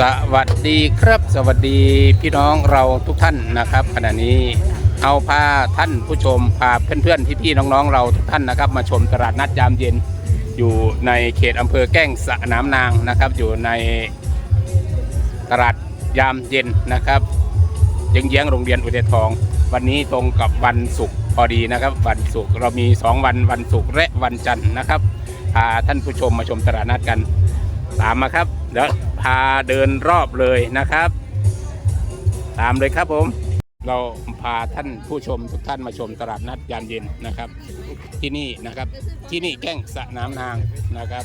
สวัสดีครับสวัสดีพี่น้องเราทุกท่านนะครับ ขณะนี้เอาพาท่านผู้ชมพาเพื่อนๆพี่ๆน้องๆเราทุกท่านนะครับ มาชมตลาดนัดยามเย็น อยู่ในเขตอำเภอแก้งสนามนางนะครับ อยู่ในตลาดยามเย็นนะครับเยื้องโรงเรียนอุเดทอง วันนี้ตรงกับวันศุกร์พอดีนะครับ วันศุกร์เรามี 2 วันวันศุกร์และวันจันทร์นะครับพาท่านผู้ชมมาชมตลาดนัดกันตามมาครับเดี๋ยว พาเดินรอบเลยนะครับ ตามเลยครับผม เราพาท่านผู้ชมทุกท่านมาชมตลาดนัดยามเย็นนะครับ ที่นี่นะครับที่นี่แก้งสะนามนางนะครับ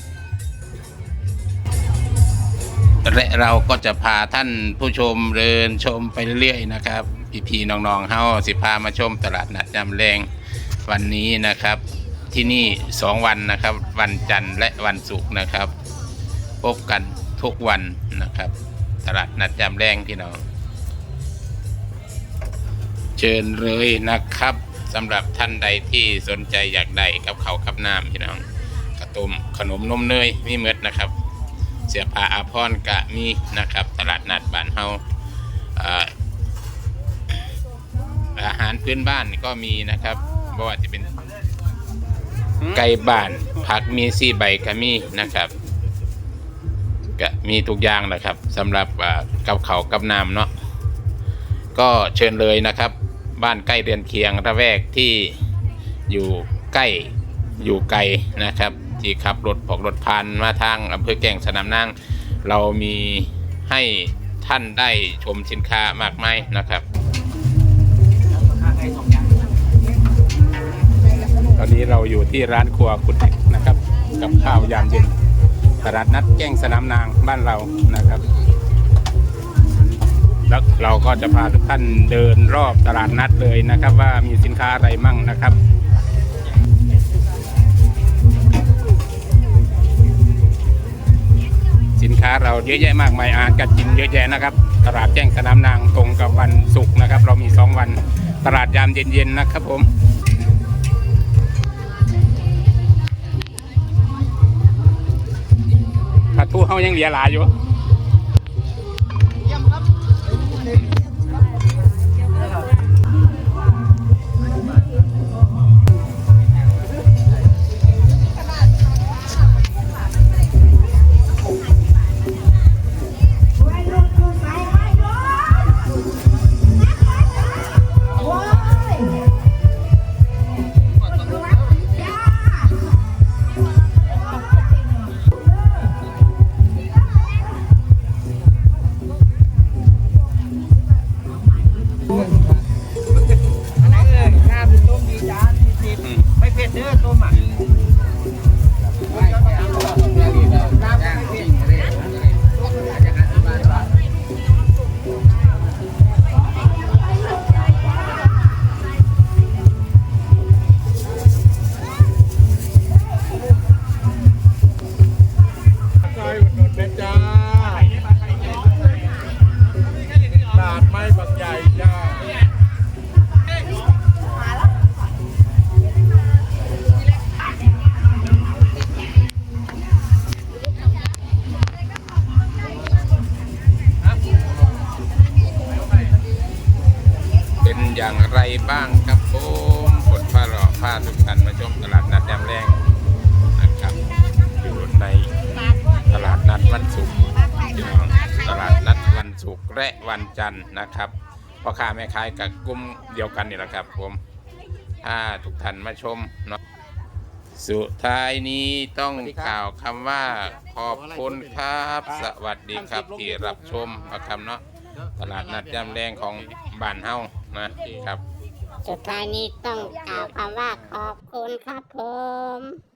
และเราก็จะพาท่านผู้ชมเดินชมไปเรื่อยๆนะครับ พี่ๆน้องๆเฮาสิพามาชมตลาดนัดยามแรงวันนี้นะครับ ที่นี่สองวันนะครับ วันจันทร์และวันศุกร์นะครับ พบกันทุกวันนะครับ ตลาดนัดยามแรงพี่น้อง เชิญเลยนะครับสำหรับท่านใดที่สนใจอยากได้กับเขาวกับน้ำพี่น้องกระตุมขนมนมเนยมีเมดนะครับ เสียผ้าอาพรกะมีนะครับ ตลาดนัดบ้านเฮาอาหารพื้นบ้านก็มีนะครับบ่ว่าจะเป็นไก่บ้านผักมีซี่ใบก็มีนะครับ ก็มีทุกอย่างนะครับสำหรับกับเขากับน้ำเนาะก็เชิญเลยนะครับ บ้านใกล้เรือนเคียงระแวกที่อยู่ใกล้อยู่ไกลนะครับ ที่ขับรถผอกรถผ่านมาทางอำเภอแก่งสนามนางเรามีให้ท่านได้ชมสินค้ามากมายนะครับ ตอนนี้เราอยู่ที่ร้านครัวคุณแอกนะครับ กับข้าวยามเย็น ตลาดนัดแก้งสนามนางบ้านเรานะครับ แล้วเราก็จะพาทุกท่านเดินรอบตลาดนัดเลยนะครับ ว่ามีสินค้าอะไรมั่งนะครับสินค้าเราเยอะแยะมากมายอาหารการกินเยอะแยะนะครับ ตลาดแจ้งสนามนางตรงกับวันศุกร์นะครับ เรามี 2 วัน ตลาดยามเย็นๆนะครับผม ทูเฮายังเหลือหลายอยู่ อย่างไรบ้างครับผมฝนฟ้าหล่อผ้าทุกท่านมาชมตลาดนัดยมแรงนะครับอยู่ในตลาดนัดวันศุกร์พี่น้องตลาดนัดวันศุกร์และวันจันทร์นะครับพ่อค้าแม่ขายกับกลุ่มเดียวกันนี่แหละครับผมถ้าทุกท่านมาชมเนาะสุดท้ายนี้ต้องกล่าวคำว่าขอบคุณครับ สวัสดีครับที่รับชมนะครับเนาะ ตลาดนัดยามแรงของบ้านเฮานะครับ สุดท้ายนี้ต้องกล่าวคำว่าขอบคุณครับผม